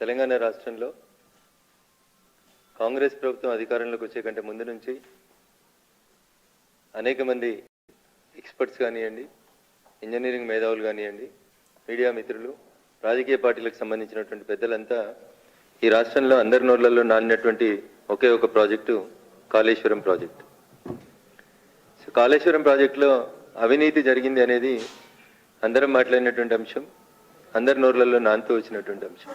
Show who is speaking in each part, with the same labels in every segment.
Speaker 1: తెలంగాణ రాష్ట్రంలో కాంగ్రెస్ ప్రభుత్వం అధికారంలోకి వచ్చే కంటే ముందు నుంచి అనేక మంది ఎక్స్పర్ట్స్ కానివ్వండి ఇంజనీరింగ్ మేధావులు కానివ్వండి మీడియా మిత్రులు రాజకీయ పార్టీలకు సంబంధించినటువంటి పెద్దలంతా ఈ రాష్ట్రంలో అందరి నోర్లలో నానినటువంటి ఒకే ఒక project Kaleshwaram project. So Kaleshwaram ప్రాజెక్టులో అవినీతి జరిగింది అనేది అందరం మాట్లాడినటువంటి అంశం అందరి నోర్లలో నానుతూ వచ్చినటువంటి అంశం.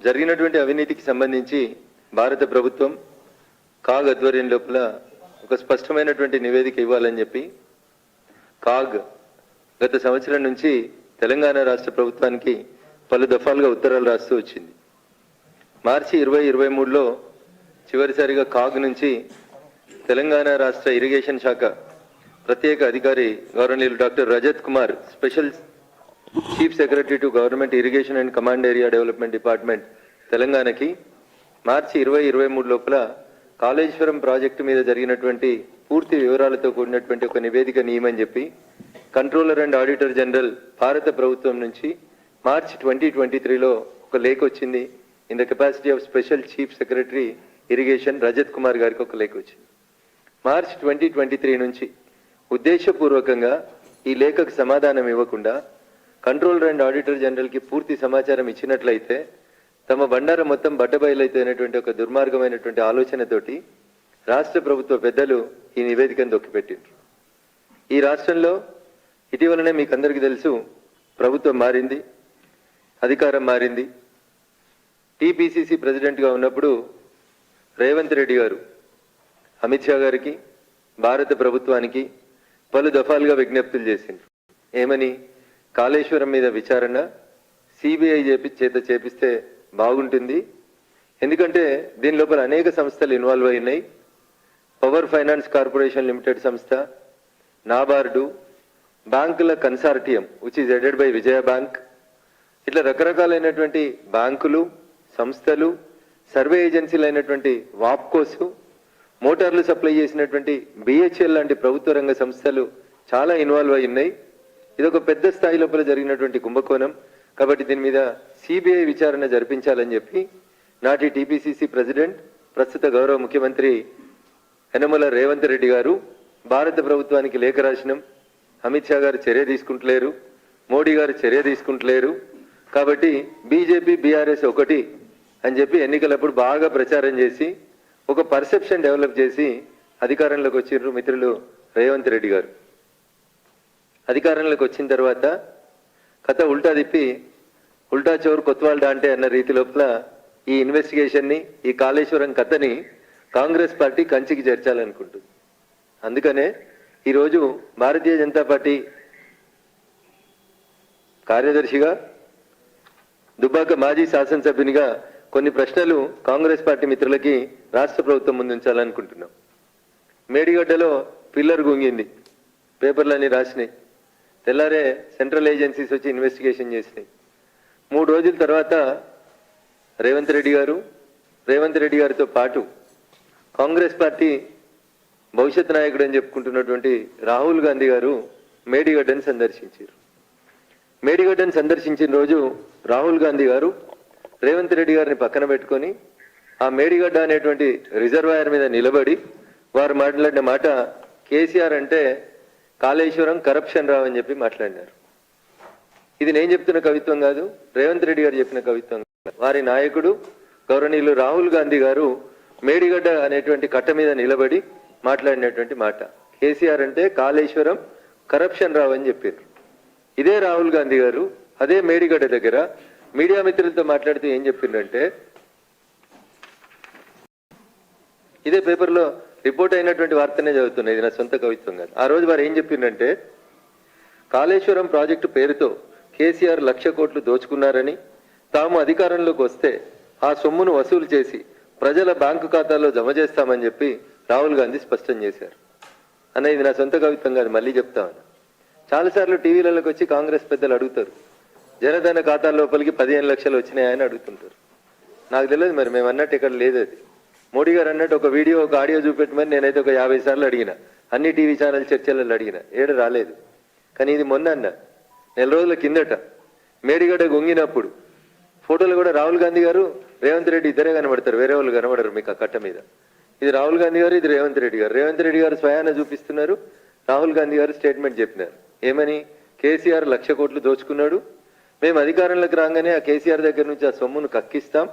Speaker 1: జరిగినటువంటి అవినీతికి సంబంధించి భారత ప్రభుత్వం కాగ్ ఆధ్వర్యం లోపల ఒక స్పష్టమైనటువంటి నివేదిక ఇవ్వాలని చెప్పి కాగ్ గత సంవత్సరం నుంచి తెలంగాణ రాష్ట్ర ప్రభుత్వానికి పలు దఫాలుగా ఉత్తరాలు రాస్తూ వచ్చింది. మార్చి ఇరవై ఇరవై మూడులో చివరిసారిగా కాగ్ నుంచి తెలంగాణ రాష్ట్ర ఇరిగేషన్ శాఖ ప్రత్యేక అధికారి గవర్నీయులు doctor Rajat Kumar special chief secretary to government irrigation and command area development department తెలంగాణకి మార్చి ఇరవై ఇరవై మూడు లోపల కాళేశ్వరం ప్రాజెక్టు మీద జరిగినటువంటి పూర్తి వివరాలతో కూడినటువంటి ఒక నివేదిక నియమని చెప్పి కంట్రోలర్ అండ్ ఆడిటర్ జనరల్ భారత ప్రభుత్వం నుంచి మార్చి ట్వంటీ ట్వంటీ త్రీలో ఒక లేఖ వచ్చింది. In the capacity of special chief secretary irrigation Rajat Kumar గారికి ఒక లేఖ వచ్చింది. మార్చ్ ట్వంటీ ట్వంటీ త్రీ నుంచి ఉద్దేశపూర్వకంగా ఈ లేఖకు సమాధానం ఇవ్వకుండా కంట్రోలర్ అండ్ ఆడిటర్ జనరల్కి పూర్తి సమాచారం ఇచ్చినట్లయితే తమ బండారం మొత్తం బట్టబయలైతేనటువంటి ఒక దుర్మార్గమైనటువంటి ఆలోచనతోటి రాష్ట్ర ప్రభుత్వ పెద్దలు ఈ నివేదికను దొక్కిపెట్టిండ్రు ఈ రాష్ట్రంలో ఇటీవలనే మీకు అందరికీ తెలుసు ప్రభుత్వం మారింది అధికారం మారింది. టీపీసీసీ ప్రెసిడెంట్గా ఉన్నప్పుడు రేవంత్ రెడ్డి గారు అమిత్ షా గారికి భారత ప్రభుత్వానికి పలు దఫాలుగా విజ్ఞప్తులు చేసిండ్రు. ఏమని? కాళేశ్వరం మీద విచారణ సిబిఐ చేపి చేత చేపిస్తే బాగుంటుంది. ఎందుకంటే దీని లోపల అనేక సంస్థలు ఇన్వాల్వ్ అయినాయి. పవర్ ఫైనాన్స్ కార్పొరేషన్ లిమిటెడ్ సంస్థ నాబార్డు బ్యాంకుల consortium which is aided by Vijaya bank. ఇట్లా రకరకాలైనటువంటి బ్యాంకులు సంస్థలు సర్వే ఏజెన్సీలు అయినటువంటి వాప్కోసు మోటార్లు సప్లై చేసినటువంటి బిహెచ్ఎల్ లాంటి ప్రభుత్వ రంగ సంస్థలు చాలా ఇన్వాల్వ్ అయి ఉన్నాయి ఇది ఒక పెద్ద స్థాయి లోపల జరిగినటువంటి కుంభకోణం. కాబట్టి దీని మీద సిబిఐ విచారణ జరిపించాలని చెప్పి నాటి టీపీసీసీ ప్రెసిడెంట్ ప్రస్తుత గౌరవ ముఖ్యమంత్రి యనమల రేవంత్ రెడ్డి గారు భారత ప్రభుత్వానికి లేఖ రాసినాం. అమిత్ షా గారు చర్య తీసుకుంటలేరు. మోడీ గారు చర్య తీసుకుంటలేరు. కాబట్టి బీజేపీ బీఆర్ఎస్ ఒకటి అని చెప్పి ఎన్నికలప్పుడు బాగా ప్రచారం చేసి ఒక పర్సెప్షన్ డెవలప్ చేసి అధికారంలోకి వచ్చిండ్రు మిత్రులు రేవంత్ రెడ్డి గారు. అధికారంలోకి వచ్చిన తర్వాత కథ ఉల్టా తిప్పి ఉల్టా చోరు కొత్వాల్డా అంటే అన్న రీతి లోపల ఈ ఇన్వెస్టిగేషన్ని ఈ కాళేశ్వరం కథని కాంగ్రెస్ పార్టీ కంచికి చేర్చాలనుకుంటుంది. అందుకనే ఈరోజు భారతీయ జనతా పార్టీ కార్యదర్శిగా దుబ్బాక మాజీ శాసనసభ్యునిగా కొన్ని ప్రశ్నలు కాంగ్రెస్ పార్టీ మిత్రులకి రాష్ట్ర ప్రభుత్వం ముందుంచాలనుకుంటున్నాం. మేడిగడ్డలో పిల్లర్ గుంగింది. పేపర్లన్నీ రాసినాయి. తెల్లారే సెంట్రల్ ఏజెన్సీస్ వచ్చి ఇన్వెస్టిగేషన్ చేసినాయి. మూడు రోజుల తర్వాత రేవంత్ రెడ్డి గారు రేవంత్ రెడ్డి గారితో పాటు కాంగ్రెస్ పార్టీ భవిష్యత్ నాయకుడు అని చెప్పుకుంటున్నటువంటి రాహుల్ గాంధీ గారు మేడిగడ్డని సందర్శించారు. మేడిగడ్డని సందర్శించిన రోజు రాహుల్ గాంధీ గారు రేవంత్ రెడ్డి గారిని పక్కన పెట్టుకొని ఆ మేడిగడ్డ అనేటువంటి రిజర్వాయర్ మీద నిలబడి వారు మాట్లాడిన మాట కేసీఆర్ అంటే కాళేశ్వరం కరప్షన్ రావు అని చెప్పి మాట్లాడినారు. ఇది నేను చెప్తున్న కవిత్వం కాదు రేవంత్ రెడ్డి గారు చెప్పిన కవిత్వం కాదు. వారి నాయకుడు గౌరవనీయులు రాహుల్ గాంధీ గారు మేడిగడ్డ అనేటువంటి కట్ట మీద నిలబడి మాట్లాడినటువంటి మాట. కేసీఆర్ అంటే కాళేశ్వరం కరప్షన్ రావు అని చెప్పారు. ఇదే రాహుల్ గాంధీ గారు అదే మేడిగడ్డ దగ్గర మీడియా మిత్రులతో మాట్లాడుతూ ఏం చెప్పిండ్రంటే ఇదే పేపర్లో రిపోర్ట్ అయినటువంటి వార్తనే చదువుతున్నా ఇది నా సొంత కవిత్వం కాదు. ఆ రోజు వారు ఏం చెప్పిందంటే కాళేశ్వరం ప్రాజెక్టు పేరుతో కేసీఆర్ లక్ష కోట్లు దోచుకున్నారని తాము అధికారంలోకి వస్తే ఆ సొమ్మును వసూలు చేసి ప్రజల బ్యాంకు ఖాతాలో జమ చేస్తామని చెప్పి రాహుల్ గాంధీ స్పష్టం చేశారు. అనేది ఇది నా సొంత కవిత్వం కాదు మళ్ళీ చెప్తామని చాలాసార్లు టీవీలలోకి వచ్చి కాంగ్రెస్ పెద్దలు అడుగుతారు జనధన ఖాతా లోపలికి పదిహేను లక్షలు వచ్చినాయని అడుగుతుంటారు. నాకు తెలియదు మరి మేము అన్నట్టు ఇక్కడ లేదు అది. మోడీ గారు అన్నట్టు ఒక వీడియో ఒక ఆడియో చూపెట్టమని నేనైతే ఒక యాభై సార్లు అడిగిన. అన్ని టీవీ ఛానల్ చర్చలలో అడిగిన. ఏడు రాలేదు. కానీ ఇది మొన్న అన్న. నెల రోజుల కిందట మేడిగడ్డ గొంగినప్పుడు ఫోటోలు కూడా రాహుల్ గాంధీ గారు రేవంత్ రెడ్డి ఇద్దరే కనబడతారు. వేరే వాళ్ళు కనబడరు మీకు ఆ కట్ట మీద. ఇది రాహుల్ గాంధీ గారు ఇది రేవంత్ రెడ్డి గారు. రేవంత్ రెడ్డి గారు స్వయాన చూపిస్తున్నారు. రాహుల్ గాంధీ గారు స్టేట్మెంట్ చెప్పినారు. ఏమని? కేసీఆర్ లక్ష కోట్లు దోచుకున్నాడు. మేము అధికారంలోకి రాగానే ఆ కేసీఆర్ దగ్గర నుంచి ఆ సొమ్మును కక్కిస్తాం.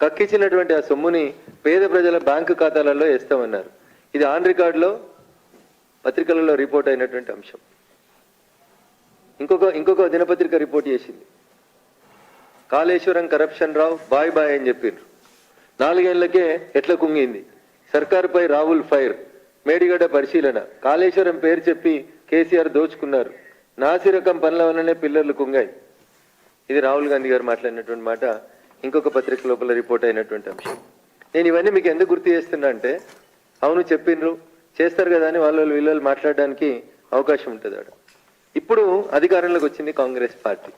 Speaker 1: కక్కించినటువంటి ఆ సొమ్ముని పేద ప్రజల బ్యాంకు ఖాతాలలో వేస్తామన్నారు. ఇది ఆన్ రికార్డులో పత్రికలలో రిపోర్ట్ అయినటువంటి అంశం. ఇంకొక ఇంకొక దినపత్రిక రిపోర్ట్ చేసింది. Kaleshwaram corruption Rao bye bye అని చెప్పిండ్రు నాలుగేళ్ళకే ఎట్ల కుంగింది? సర్కారుపై రాహుల్ ఫైర్ మేడిగడ్డ పరిశీలన. కాళేశ్వరం పేరు చెప్పి కేసీఆర్ దోచుకున్నారు. నాసిరకం పనుల వల్లనే పిల్లర్లు కుంగాయి. ఇది రాహుల్ గాంధీ గారు మాట్లాడినటువంటి మాట. ఇంకొక పత్రిక లోపల రిపోర్ట్ అయినటువంటి అంశం. నేను ఇవన్నీ మీకు ఎందుకు గుర్తు చేస్తున్నా అంటే అవును చెప్పిండ్రు చేస్తారు కదా అని వాళ్ళు వీళ్ళు మాట్లాడడానికి అవకాశం ఉంటుంది ఆడ. ఇప్పుడు అధికారంలోకి వచ్చింది కాంగ్రెస్ పార్టీ.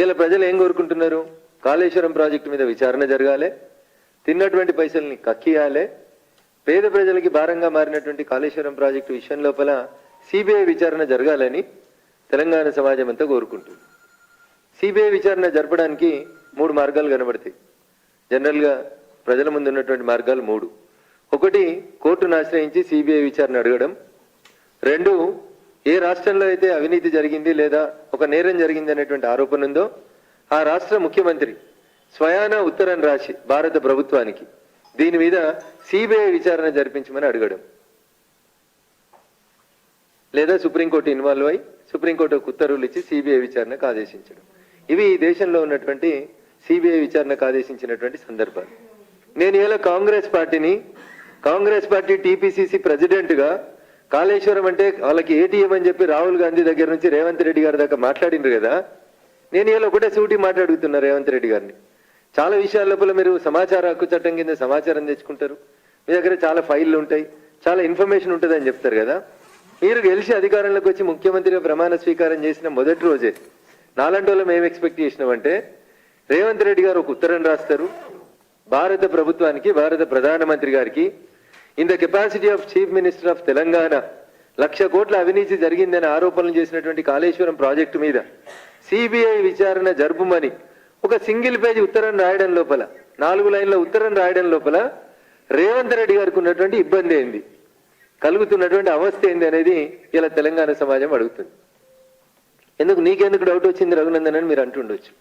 Speaker 1: ఇలా ప్రజలు ఏం కోరుకుంటున్నారు? కాళేశ్వరం ప్రాజెక్టు మీద విచారణ జరగాలి తిన్నటువంటి పైసల్ని కక్కియాలి పేద ప్రజలకి భారంగా మారినటువంటి కాళేశ్వరం ప్రాజెక్టు విషయం లోపల సిబిఐ విచారణ జరగాలని తెలంగాణ సమాజం అంతా కోరుకుంటుంది. సిబిఐ విచారణ జరపడానికి మూడు మార్గాలు కనబడతాయి. జనరల్గా ప్రజల ముందు ఉన్నటువంటి మార్గాలు మూడు. ఒకటి కోర్టును ఆశ్రయించి సిబిఐ విచారణ అడగడం. రెండు ఏ రాష్ట్రంలో అయితే అవినీతి జరిగింది లేదా ఒక నేరం జరిగింది అనేటువంటి ఆరోపణ ఉందో ఆ రాష్ట్ర ముఖ్యమంత్రి స్వయాన ఉత్తరం రాసి భారత ప్రభుత్వానికి దీని మీద సిబిఐ విచారణ జరిపించమని అడగడం. లేదా సుప్రీంకోర్టు ఇన్వాల్వ్ అయి సుప్రీంకోర్టు ఉత్తర్వులు ఇచ్చి సిబిఐ విచారణకు ఆదేశించడం. ఇవి ఈ దేశంలో ఉన్నటువంటి సిబిఐ విచారణకు ఆదేశించినటువంటి సందర్భాలు. నేను ఇలా కాంగ్రెస్ పార్టీని కాంగ్రెస్ పార్టీ టీపీసీసీ ప్రెసిడెంట్గా కాళేశ్వరం అంటే వాళ్ళకి ఏటీఎం అని చెప్పి రాహుల్ గాంధీ దగ్గర నుంచి రేవంత్ రెడ్డి గారి దాకా మాట్లాడిండ్రు కదా నేను ఇలా ఒకటే సూటి మాట్లాడుతున్నా రేవంత్ రెడ్డి గారిని. చాలా విషయాల లోపల మీరు సమాచార హక్కు చట్టం కింద సమాచారం తెచ్చుకుంటారు. మీ దగ్గర చాలా ఫైళ్ళు ఉంటాయి చాలా ఇన్ఫర్మేషన్ ఉంటుంది అని చెప్తారు కదా. మీరు గెలిచి అధికారంలోకి వచ్చి ముఖ్యమంత్రిగా ప్రమాణ స్వీకారం చేసిన మొదటి రోజే నాలంటోలో మేము ఎక్స్పెక్ట్ చేసినామంటే రేవంత్ రెడ్డి గారు ఒక ఉత్తరం రాస్తారు. భారత ప్రభుత్వానికి భారత ప్రధానమంత్రి గారికి in the capacity of chief minister of Telangana లక్ష కోట్ల అవినీతి జరిగిందని ఆరోపణలు చేసినటువంటి కాళేశ్వరం ప్రాజెక్టు మీద సిబిఐ విచారణ జరుపుమని ఒక సింగిల్ పేజీ ఉత్తరం రాయడం లోపల నాలుగు లైన్ల ఉత్తరం రాయడం లోపల రేవంత్ రెడ్డి గారికి ఉన్నటువంటి ఇబ్బంది ఏంది? కలుగుతున్నటువంటి అవస్థ ఏంది అనేది ఇలా తెలంగాణ సమాజం అడుగుతుంది. ఎందుకు? నీకెందుకు డౌట్ వచ్చింది రఘునందన్ అని మీరు అంటుండొచ్చు.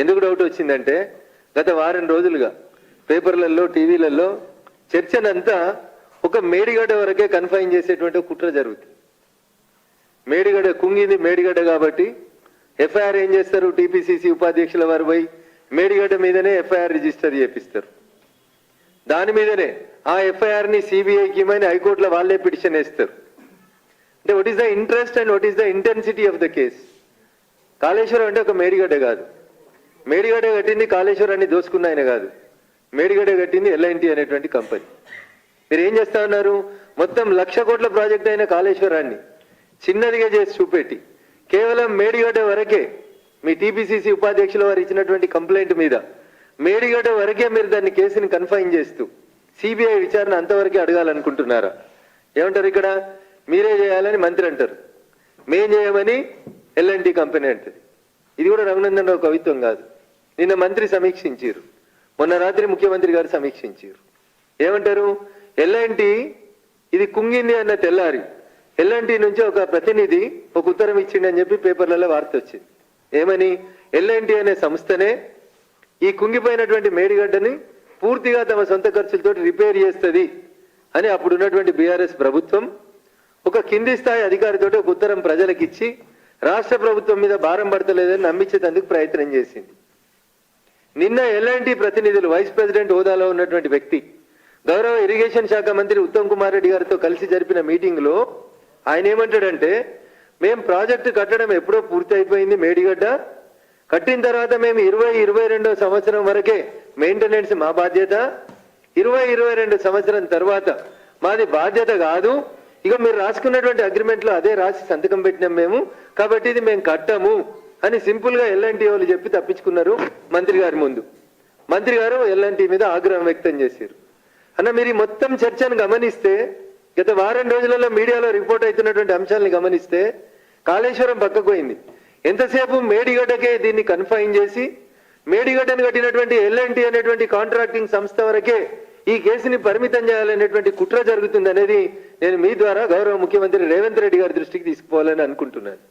Speaker 1: ఎందుకు డౌట్ వచ్చిందంటే గత వారం రోజులుగా పేపర్లలో టీవీలలో చర్చనంతా ఒక మేడిగడ్డ వరకే కన్ఫైన్ చేసేటువంటి కుట్ర జరుగుతుంది. మేడిగడ్డ కుంగింది మేడిగడ్డ కాబట్టి ఎఫ్ఐఆర్ ఏం చేస్తారు? టీపీసీసీ ఉపాధ్యక్షుల వారు పోయి మేడిగడ్డ మీదనే ఎఫ్ఐఆర్ రిజిస్టర్ చేపిస్తారు. దాని మీదనే ఆ ఎఫ్ఐఆర్ని సిబిఐకి ఇవ్వమని హైకోర్టులో వాళ్ళే పిటిషన్ వేస్తారు. అంటే what is the interest and what is the intensity of the case Kaleshwaram అంటే ఒక మేడిగడ్డ కాదు. మేడిగడ కట్టింది కాళేశ్వరాన్ని దోసుకున్న ఆయన కాదు. మేడిగడ్డ కట్టింది ఎల్ఐన్టీ అనేటువంటి కంపెనీ. మీరు ఏం చేస్తా ఉన్నారు? మొత్తం లక్ష కోట్ల ప్రాజెక్ట్ అయిన కాళేశ్వరాన్ని చిన్నదిగా చేసి చూపెట్టి కేవలం మేడిగడ్డ వరకే మీ టీపీసీసీ ఉపాధ్యక్షుల వారు ఇచ్చినటువంటి కంప్లైంట్ మీద మేడిగడ్డ వరకే మీరు దాన్ని కేసుని కన్ఫైన్ చేస్తూ సిబిఐ విచారణ అంతవరకే అడగాలనుకుంటున్నారా? ఏమంటారు ఇక్కడ? మీరే చేయాలని మంత్రి అంటారు. మేం చేయమని ఎల్ఎన్టీ కంపెనీ అంటది. ఇది కూడా రఘునందన్ రావు కవిత్వం కాదు. నిన్న మంత్రి సమీక్షించారు. మొన్న రాత్రి ముఖ్యమంత్రి గారు సమీక్షించారు. ఏమంటారు? ఎల్ఎన్టీ ఇది కుంగింది అన్న తెల్లారి. ఎల్ఎన్టీ నుంచి ఒక ప్రతినిధి ఒక ఉత్తరం ఇచ్చిండని చెప్పి పేపర్లలో వార్త వచ్చింది. ఏమని? ఎల్ఎన్టీ అనే సంస్థనే ఈ కుంగిపోయినటువంటి మేడిగడ్డని పూర్తిగా తమ సొంత ఖర్చులతో రిపేర్ చేస్తుంది అని అప్పుడు ఉన్నటువంటి బీఆర్ఎస్ ప్రభుత్వం ఒక కింది స్థాయి అధికారితో ఒక ఉత్తరం ప్రజలకిచ్చి రాష్ట్ర ప్రభుత్వం మీద భారం పడతలేదని నమ్మించేందుకు ప్రయత్నం చేసింది. నిన్న ఎల్ఎన్టీ ప్రతినిధులు వైస్ ప్రెసిడెంట్ హోదాలో ఉన్నటువంటి వ్యక్తి గౌరవ ఇరిగేషన్ శాఖ మంత్రి ఉత్తమ్ కుమార్ రెడ్డి గారితో కలిసి జరిపిన మీటింగ్లో ఆయన ఏమంటాడంటే మేము ప్రాజెక్టు కట్టడం ఎప్పుడో పూర్తి అయిపోయింది మేడిగడ్డ. కట్టిన తర్వాత మేము ఇరవై ఇరవై రెండో సంవత్సరం వరకే మెయింటెనెన్స్ మా బాధ్యత. ఇరవై ఇరవై రెండు సంవత్సరం తర్వాత మాది బాధ్యత కాదు. ఇక మీరు రాసుకున్నటువంటి అగ్రిమెంట్లో అదే రాసి సంతకం పెట్టినాం మేము. కాబట్టి ఇది మేము కట్టము. అని సింపుల్గా ఎల్ఎన్టీ వాళ్ళు చెప్పి తప్పించుకున్నారు మంత్రి గారి ముందు. మంత్రి గారు ఎల్ఎన్టీ మీద ఆగ్రహం వ్యక్తం చేశారు. అన్న మీరు ఈ మొత్తం చర్చను గమనిస్తే గత వారం రోజులలో మీడియాలో రిపోర్ట్ అవుతున్నటువంటి అంశాలను గమనిస్తే కాళేశ్వరం పక్కకు పోయింది. ఎంతసేపు మేడిగడ్డకే దీన్ని కన్ఫైన్ చేసి మేడిగడ్డను కట్టినటువంటి ఎల్ఎన్టీ అనేటువంటి కాంట్రాక్టింగ్ సంస్థ వరకే ఈ కేసుని పరిమితం చేయాలనేటువంటి కుట్ర జరుగుతుంది అనేది నేను మీ ద్వారా గౌరవ ముఖ్యమంత్రి రేవంత్ రెడ్డి గారి దృష్టికి తీసుకుపోవాలని అనుకుంటున్నాను.